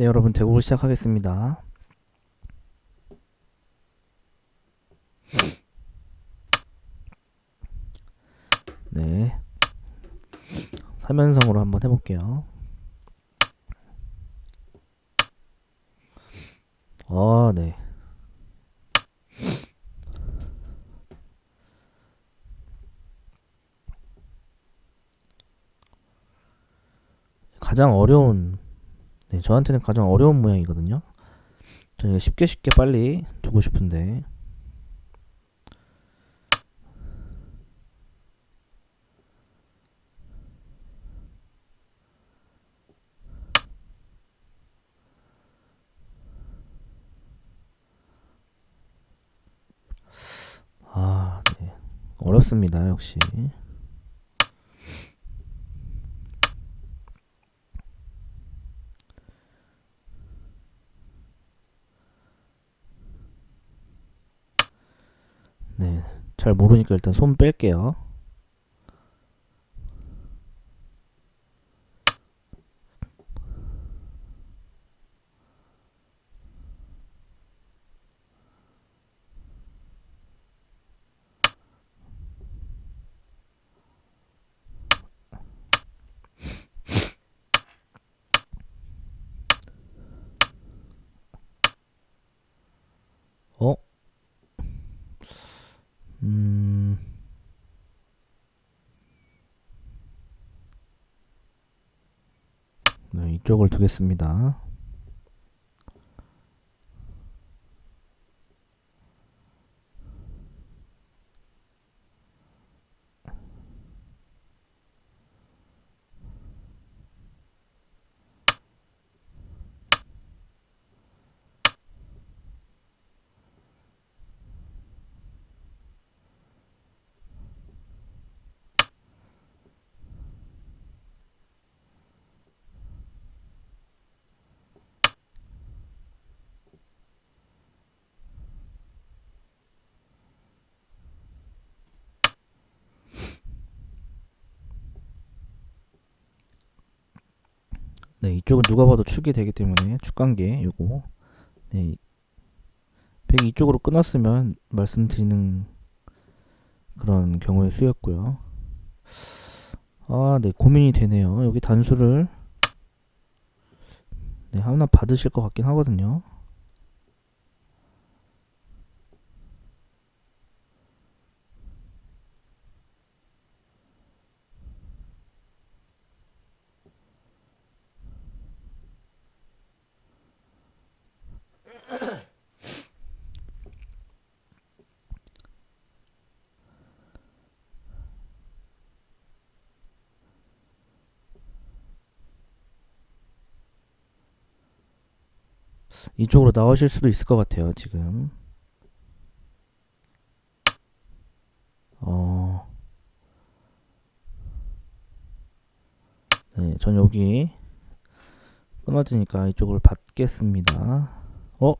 네, 여러분 대국을 시작하겠습니다. 네. 3연성으로 한번 해볼게요. 아, 네. 가장 어려운, 네, 저한테는 가장 어려운 모양이거든요. 저희가 쉽게 쉽게 빨리 두고 싶은데. 아, 네. 어렵습니다, 역시. 네. 잘 모르니까 일단 손 뺄게요. 어? 음, 두겠습니다. 네, 이쪽은 누가 봐도 축이 되기 때문에 축관계 요거 네, 100 이쪽으로 끊었으면 말씀드리는 그런 경우의 수였고요. 아, 네, 고민이 되네요. 여기 단수를 네, 하나 받으실 것 같긴 하거든요. 이쪽으로 나오실 수도 있을 것 같아요, 지금. 어, 네, 전 여기 끊어지니까 이쪽을 받겠습니다. 어?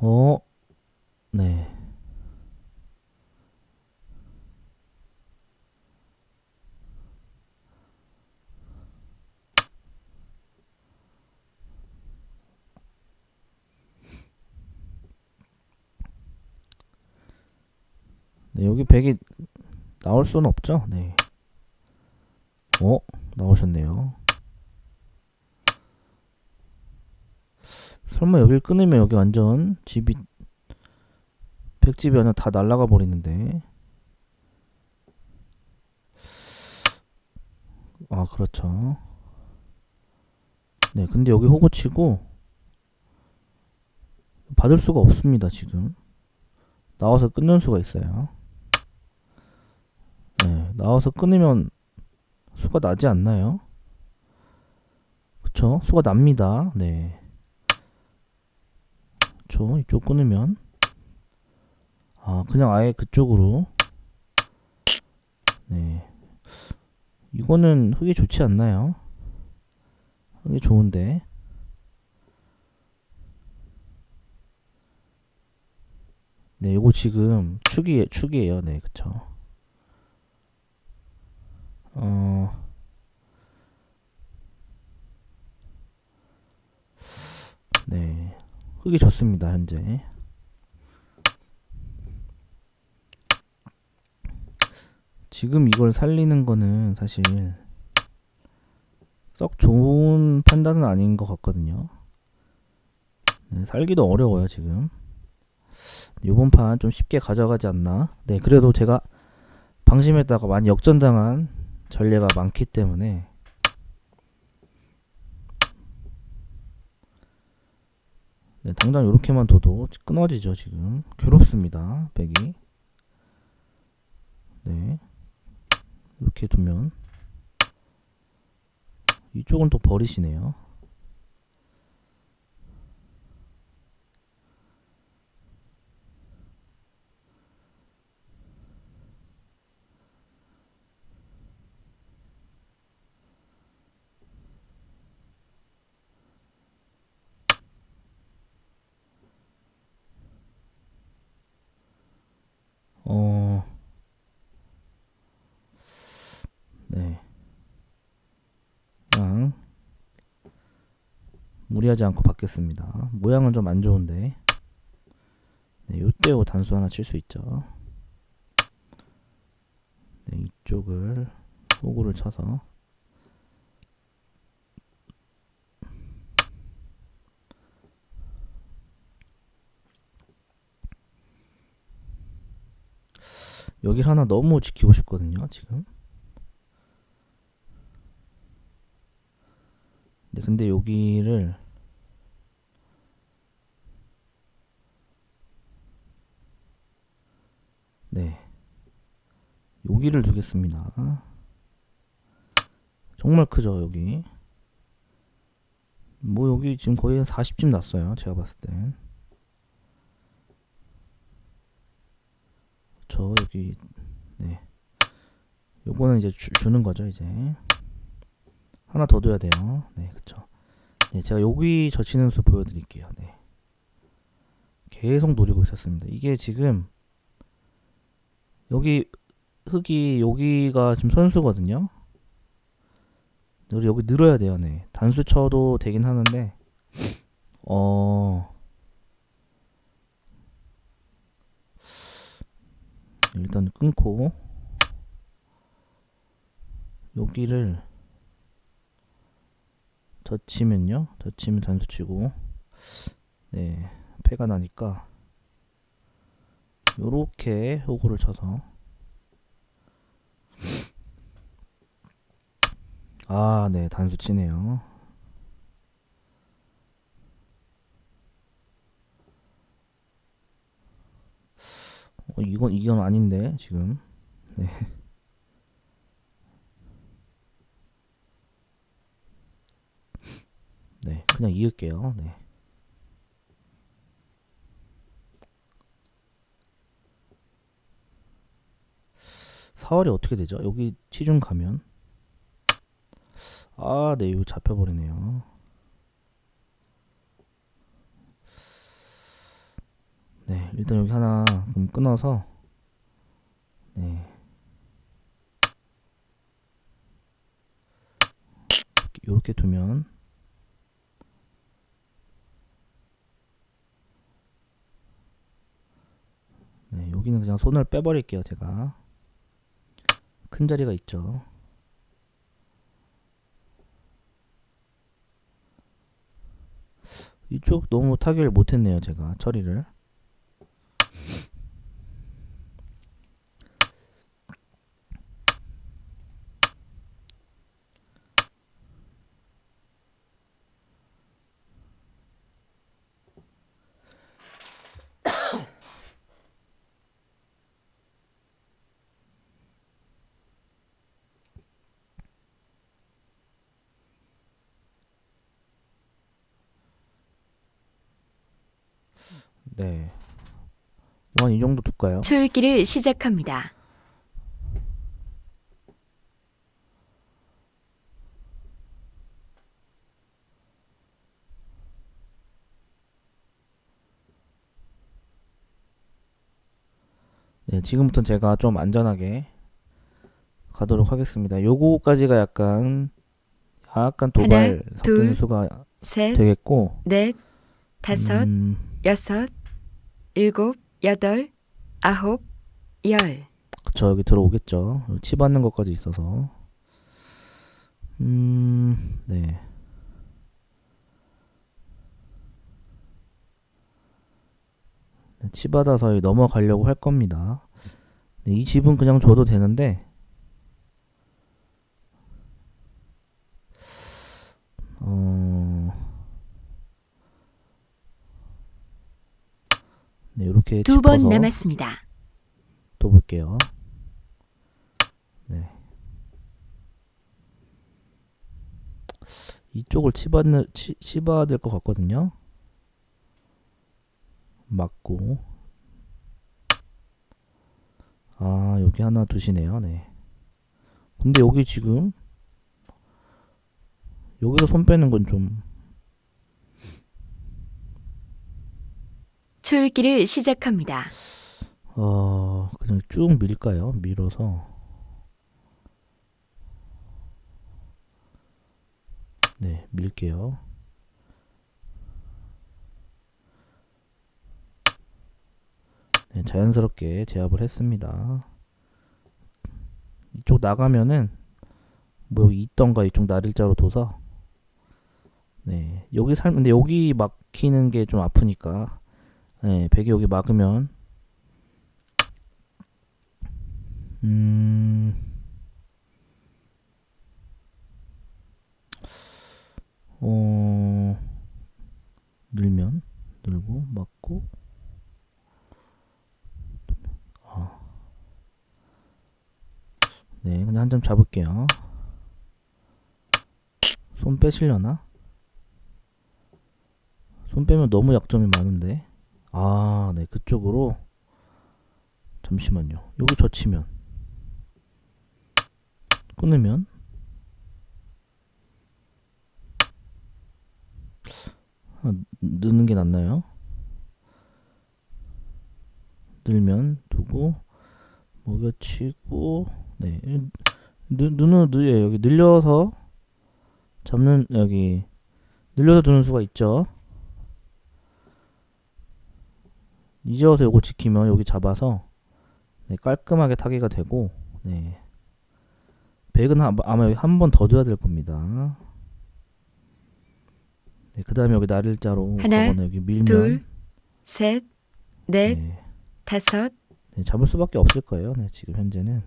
어? 네. 네, 여기 100이 나올 수는 없죠? 네. 어? 나오셨네요. 설마 여길 끊으면 여기 완전 집이 100집이 아니라 다 날라가 버리는데. 아, 그렇죠. 네, 근데 여기 호구 치고 받을 수가 없습니다, 지금. 나와서 끊는 수가 있어요. 네, 나와서 끊으면 수가 나지 않나요? 그쵸? 수가 납니다. 네. 그쵸? 이쪽 끊으면 아, 그냥 아예 그쪽으로 네. 이거는 흙이 좋지 않나요? 흙이 좋은데 네, 요거 지금 축이 축이에요. 네, 그쵸? 어, 흙이 좋습니다 현재. 지금 이걸 살리는 거는 사실 썩 좋은 판단은 아닌 것 같거든요. 네, 살기도 어려워요 지금. 요번 판 좀 쉽게 가져가지 않나? 네 그래도 제가 방심했다가 많이 역전당한 전례가 많기 때문에 네, 당장 이렇게만 둬도 끊어지죠 지금. 괴롭습니다 백이. 네. 이렇게 두면 이쪽은 또 버리시네요 어, 네. 그냥 무리하지 않고 받겠습니다. 모양은 좀 안 좋은데. 네, 요때 요 단수 하나 칠 수 있죠. 네, 이쪽을 호구를 쳐서 여길 하나 너무 지키고 싶거든요, 지금. 네, 근데 여기를 네. 여기를 두겠습니다. 정말 크죠, 여기. 뭐 여기 지금 거의 한 40쯤 났어요. 제가 봤을 땐. 저 여기 네. 요거는 이제 주, 주는 거죠, 이제. 하나 더 둬야 돼요. 네, 그쵸. 네, 제가 여기 젖히는 수 보여드릴게요. 네. 계속 노리고 있었습니다. 이게 지금 여기 흙이 여기가 지금 선수거든요. 우리 여기 늘어야 돼요. 네. 단수 쳐도 되긴 하는데 어 일단 끊고 여기를 젖히면요 젖히면 단수 치고 네 패가 나니까 요렇게 호구를 쳐서 아 네 단수 치네요 어, 이건 이건 아닌데 지금 네. 네, 그냥 이을게요. 네. 사월이 어떻게 되죠? 여기 치중 가면 아, 네, 이거 잡혀버리네요. 네, 일단 여기 하나 좀 끊어서 네. 이렇게 두면 네, 여기는 그냥 손을 빼버릴게요, 제가. 큰 자리가 있죠. 이쪽 너무 타결 못했네요, 제가 처리를. 네. 뭐한이 정도 둘까요? 초읽기를 시작합니다. 네, 지금부터 제가 좀 안전하게 가도록 하겠습니다. 요거까지가 약간 약간 도발 둘, 섞이는 수가 셋, 되겠고 넷, 다섯, 음, 여섯, 일곱, 여덟, 아홉, 열. 그쵸 여기 들어오겠죠. 여기 치 받는 것까지 있어서. 음, 네. 네, 치 받아서 여기 넘어가려고 할 겁니다. 네, 이 집은 그냥 줘도 되는데, 어, 네, 이렇게 두 번 남았습니다. 또 볼게요. 네. 이쪽을 치받는 치, 치봐야 될것 같거든요. 맞고. 아, 여기 하나 두시네요. 네. 근데 여기 지금 여기서 손 빼는 건 좀 초읽기를 시작합니다. 어, 그냥 쭉 밀까요? 밀어서. 네, 밀게요. 네, 자연스럽게 제압을 했습니다. 이쪽 나가면은 뭐 있던가 이쪽 날일자로 둬서 네, 여기 살 근데 여기 막히는 게 좀 아프니까 네, 백이 여기 막으면 음. 어. 늘면 늘고 맞고 아. 네, 그냥 한 점 잡을게요. 손 빼시려나? 손 빼면 너무 약점이 많은데. 아, 네, 그쪽으로 잠시만요. 여기 젖히면 끊으면 아, 넣는 게 낫나요? 늘면 두고 먹여치고 네 누, 누는 누 예 여기 늘려서 잡는 여기 늘려서 두는 수가 있죠. 이제 와서 요거 지키면 여기 잡아서 네, 깔끔하게 타개가 되고 네. 백은 아- 아마 여기 한 번더 둬야 될 겁니다. 네, 그 다음에 여기 날일자로 하나, 여기 밀면 둘, 셋, 넷, 네, 다섯, 네, 잡을 수밖에 없을 거예요. 네, 지금 현재는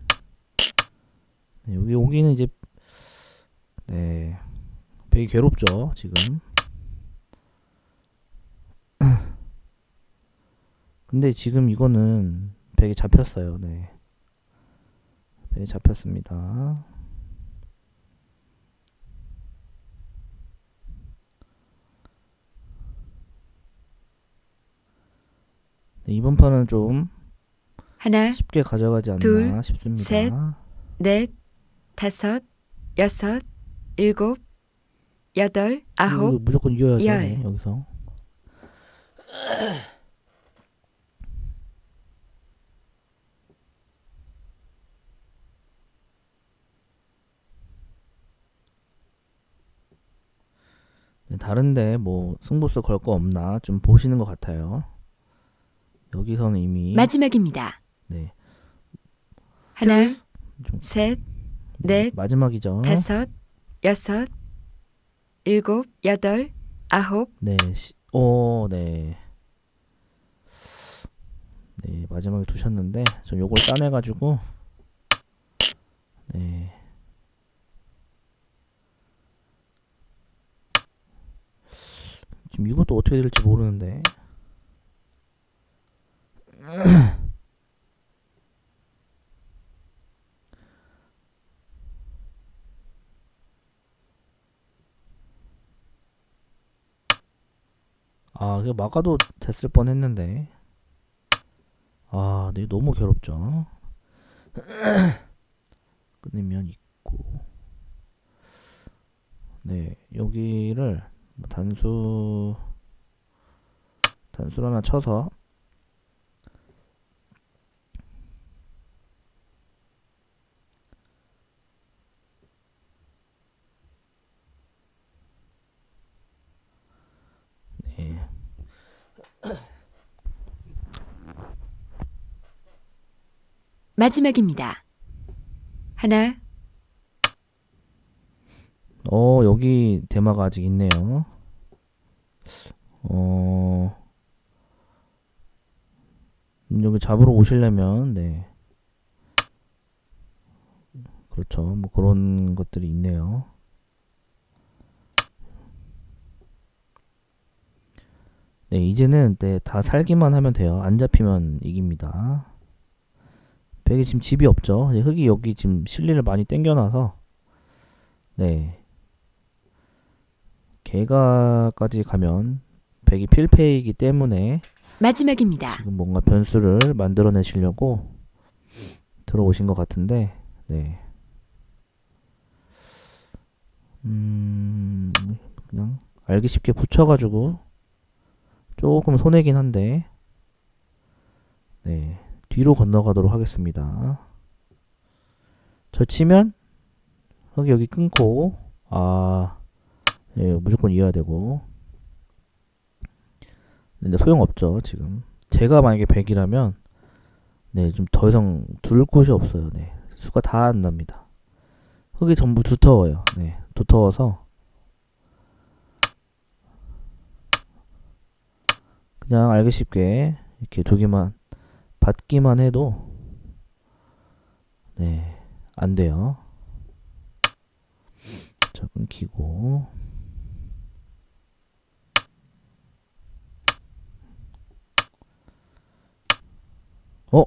네, 여기 오기는 이제 네 백이 괴롭죠 지금. 근데 지금 이거는 백이 잡혔어요. 네, 백이 잡혔습니다. 네, 이번 판은 좀 하나, 쉽게 가져가지 않나 둘, 싶습니다. 셋. 넷, 다섯, 여섯, 일곱, 여덟, 아홉, 무조건 이겨야죠. 열. 네, 여기서. 다른데 뭐 승부수 걸 거 없나 좀 보시는 것 같아요. 여기서는 이미 마지막입니다. 네, 하나, 좀 셋, 네, 넷, 마지막이죠. 다섯, 여섯, 일곱, 여덟, 아홉, 네, 시, 오, 네. 네, 마지막에 두셨는데, 저 요걸 따내 가지고, 네. 지금 이것도 어떻게 될지 모르는데, 아, 이거 막아도 됐을 뻔 했는데. 아, 네, 너무 괴롭죠. 단수 단수로 하나 쳐서 네. 마지막입니다. 하나. 어 여기 대마가 아직 있네요. 어, 음, 여기 잡으러 오시려면, 네. 그렇죠. 뭐 그런 것들이 있네요. 네, 이제는 네, 다 살기만 하면 돼요. 안 잡히면 이깁니다. 백이 지금 집이 없죠. 흙이 여기 지금 실리를 많이 땡겨놔서, 네. 개가까지 가면 백이 필패이기 때문에 마지막입니다. 지금 뭔가 변수를 만들어내시려고 들어오신 것 같은데, 네. 음, 그냥 알기 쉽게 붙여가지고 조금 손해긴 한데, 네. 뒤로 건너가도록 하겠습니다. 젖히면, 여기, 여기 끊고, 아, 예, 무조건 이어야 되고. 근데 소용없죠, 지금. 제가 만약에 100이라면, 네, 좀 더 이상 둘 곳이 없어요. 네. 수가 다 안 납니다. 흙이 전부 두터워요. 네. 두터워서, 그냥 알기 쉽게, 이렇게 두 개만, 받기만 해도, 네, 안 돼요. 자, 끊기고. 어?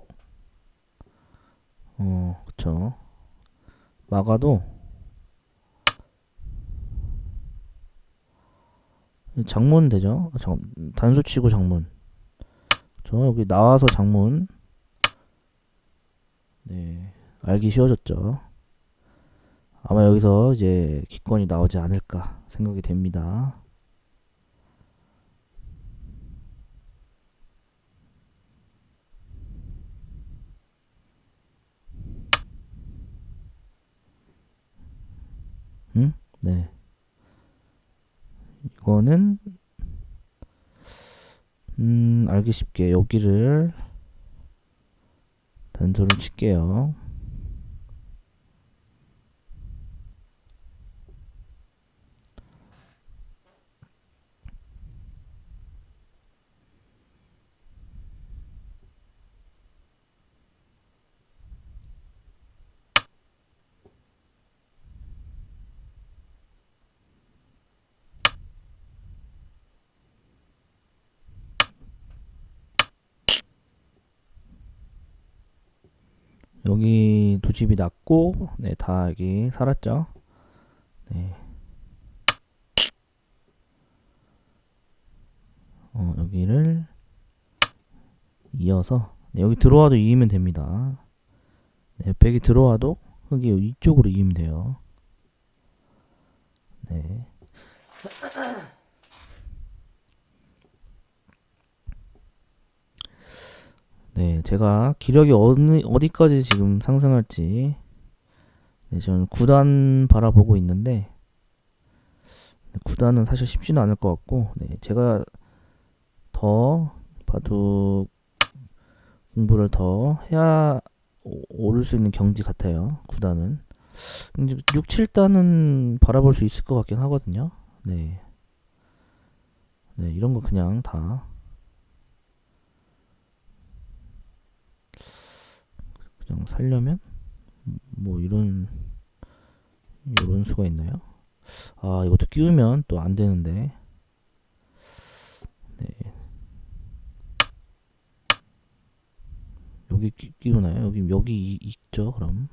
어, 그쵸. 막아도 장문 되죠? 아, 잠 단수 치고 장문. 저 여기 나와서 장문. 네, 알기 쉬워졌죠. 아마 여기서 이제 기권이 나오지 않을까 생각이 됩니다. 응? 네. 이거는 음, 알기 쉽게 여기를 단수를 칠게요. 여기 두 집이 났고, 네, 다 여기 살았죠. 네. 어, 여기를 이어서, 네, 여기 들어와도 이기면 됩니다. 네, 백이 들어와도 흙이 이쪽으로 이기면 돼요. 네. 네, 제가 기력이 어느, 어디까지 지금 상승할지, 네, 저는 9단 바라보고 있는데, 9단은 사실 쉽지는 않을 것 같고, 네, 제가 더 바둑 공부를 더 해야 오- 오를 수 있는 경지 같아요. 9단은. 6, 7단은 바라볼 수 있을 것 같긴 하거든요. 네. 네, 이런 거 그냥 다 그냥 살려면 뭐 이런 이런 수가 있나요? 아 이것도 끼우면 또 안 되는데 네 여기 끼, 끼우나요? 여기 여기 이- 있죠 그럼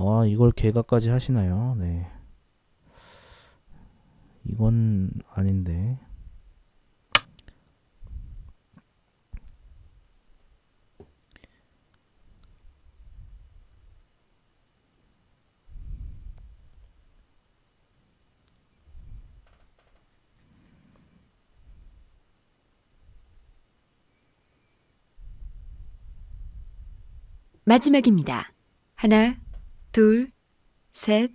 아, 이걸 개가까지 하시나요? 네. 이건 아닌데. 마지막입니다. 하나, 둘, 셋,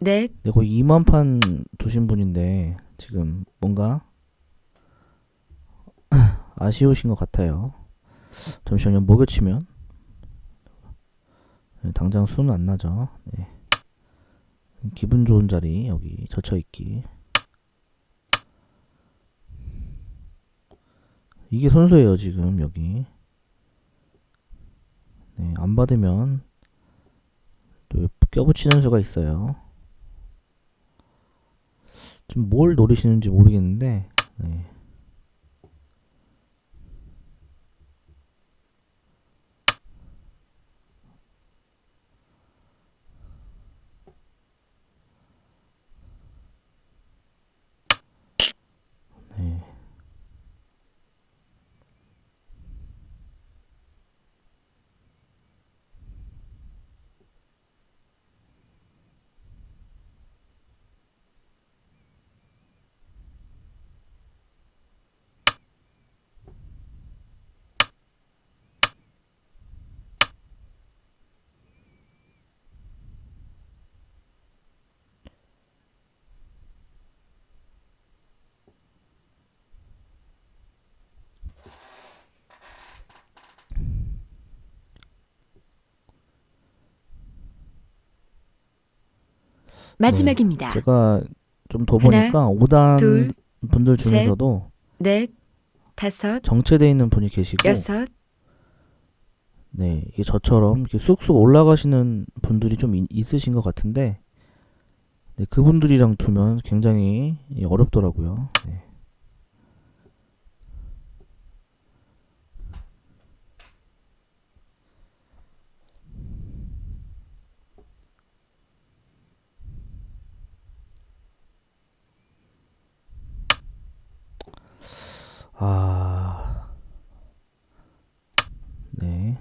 넷, 네, 거의 2만 판 두신 분인데 지금 뭔가 아쉬우신 것 같아요. 잠시만요. 목요 치면 네, 당장 수는 안 나죠. 네. 기분 좋은 자리 여기 젖혀 있기. 이게 선수예요 지금 여기. 네, 안 받으면 또 껴붙이는 수가 있어요. 지금 뭘 노리시는지 모르겠는데 네. 네. 마지막입니다. 제가 좀 더 하나, 보니까 5단 둘, 분들 셋, 중에서도 넷, 다섯, 정체돼 있는 분이 계시고 여섯, 네, 이게 저처럼 이렇게 쑥쑥 올라가시는 분들이 좀 이- 있으신 것 같은데, 네, 그분들이랑 두면 굉장히 이, 어렵더라고요. 네. 아, 네.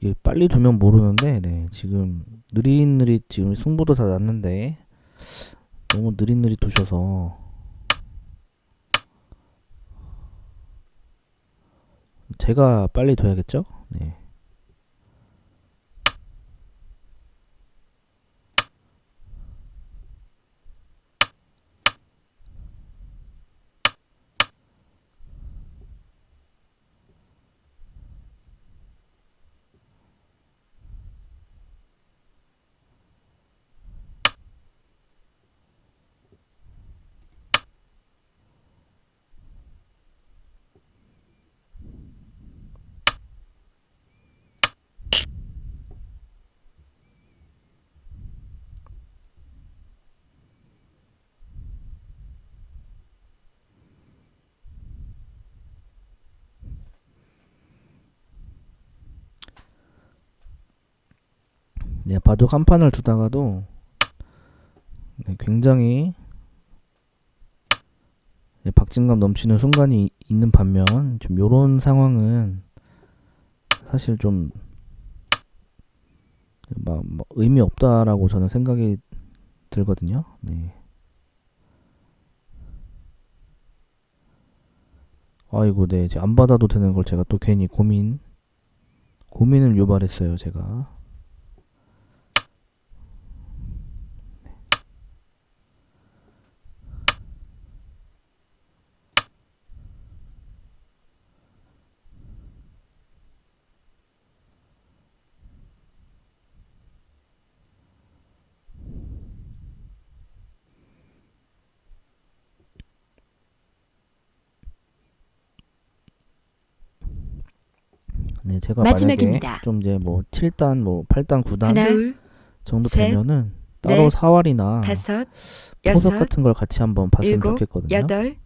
이게 빨리 두면 모르는데, 네, 지금 느릿느릿 지금 승부도 다 났는데 너무 느릿느릿 두셔서 제가 빨리 둬야겠죠? 네. 네, 바둑 한 판을 두다가도 네, 굉장히 네, 박진감 넘치는 순간이 있는 반면 좀 요런 상황은 사실 좀 막, 막 의미 없다라고 저는 생각이 들거든요. 네. 아이고, 네, 이제 안 받아도 되는 걸 제가 또 괜히 고민, 고민을 유발했어요, 제가. 네, 제가 마지막입니다. 좀 이제 뭐 7단, 뭐 8단, 9단 하나, 둘, 정도 셋, 되면은 따로 넷, 사활이나 다섯, 포석 여섯, 같은 걸 같이 한번 봤으면 일곱, 좋겠거든요. 여덟,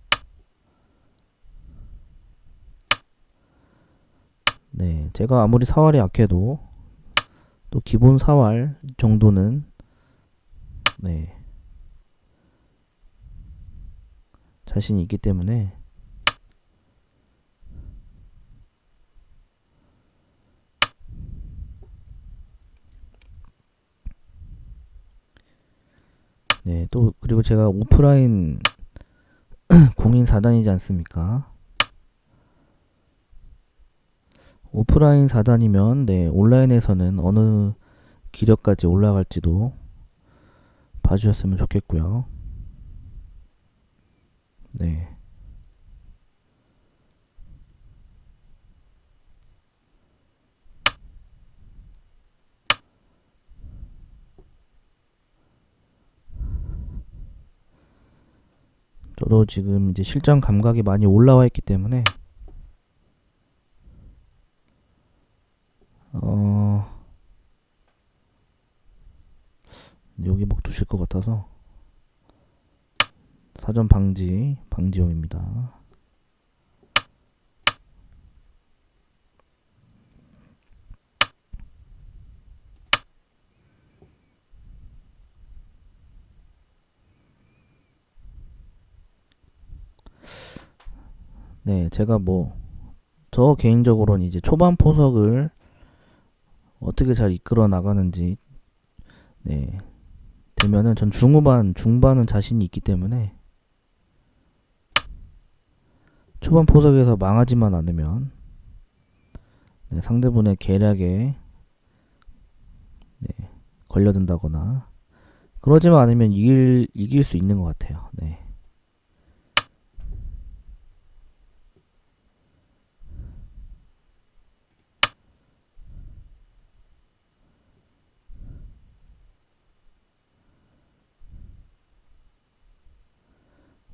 네, 제가 아무리 사활이 약해도 또 기본 사활 정도는 네 자신이 있기 때문에 네, 또 그리고 제가 오프라인 공인 4단이지 않습니까? 오프라인 4단이면 네, 온라인에서는 어느 기력까지 올라갈지도 봐주셨으면 좋겠고요. 네. 저도 지금 이제 실전 감각이 많이 올라와 있기 때문에 어 여기 목 두실 것 같아서 사전 방지 방지용입니다. 네, 제가 뭐, 저 개인적으로는 이제 초반 포석을 어떻게 잘 이끌어 나가는지, 네, 되면은 전 중후반, 중반은 자신이 있기 때문에, 초반 포석에서 망하지만 않으면, 네, 상대분의 계략에, 네, 걸려든다거나, 그러지만 않으면 이길, 이길 수 있는 것 같아요. 네.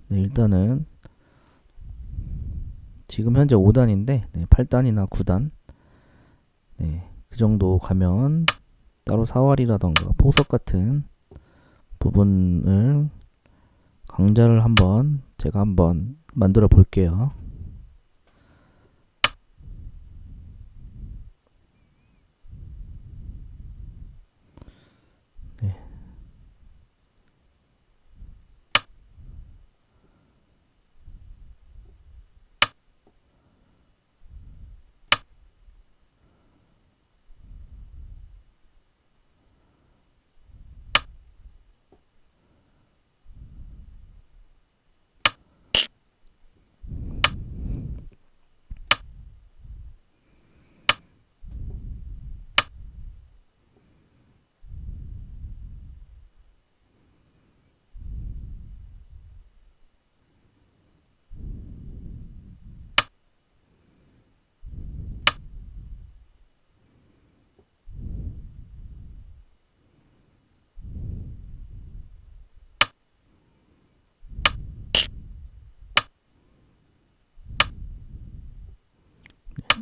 네, 일단은 지금 현재 5단인데 네, 8단이나 9단 네, 그 정도 가면 따로 사활이라던가 포석 같은 부분을 강좌를 한번 제가 한번 만들어 볼게요. 네.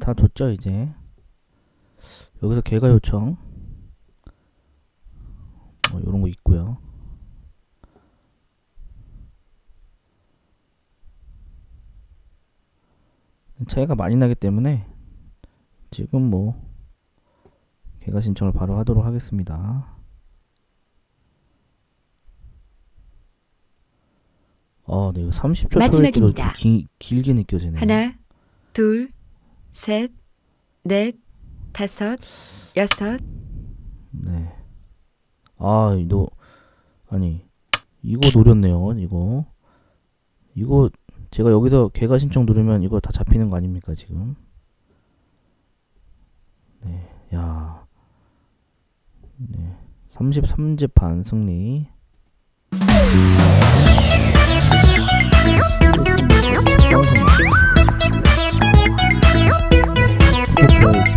다 뒀죠 이제 여기서 개가 요청 뭐 이런 거 있고요 차이가 많이 나기 때문에 지금 뭐 개가 신청을 바로 하도록 하겠습니다 아, 네, 이거 30초 초읽기도 좀 마지막입니다. 기, 길게 느껴지네요. 하나, 둘, 셋, 넷, 다섯, 여섯, 네. 아, 너 아니 이거 노렸네요. 이거 이거 제가 여기서 개가 신청 누르면 이거 다 잡히는 거 아닙니까 지금? 네, 야, 네, 33집 반 승리. Orchestras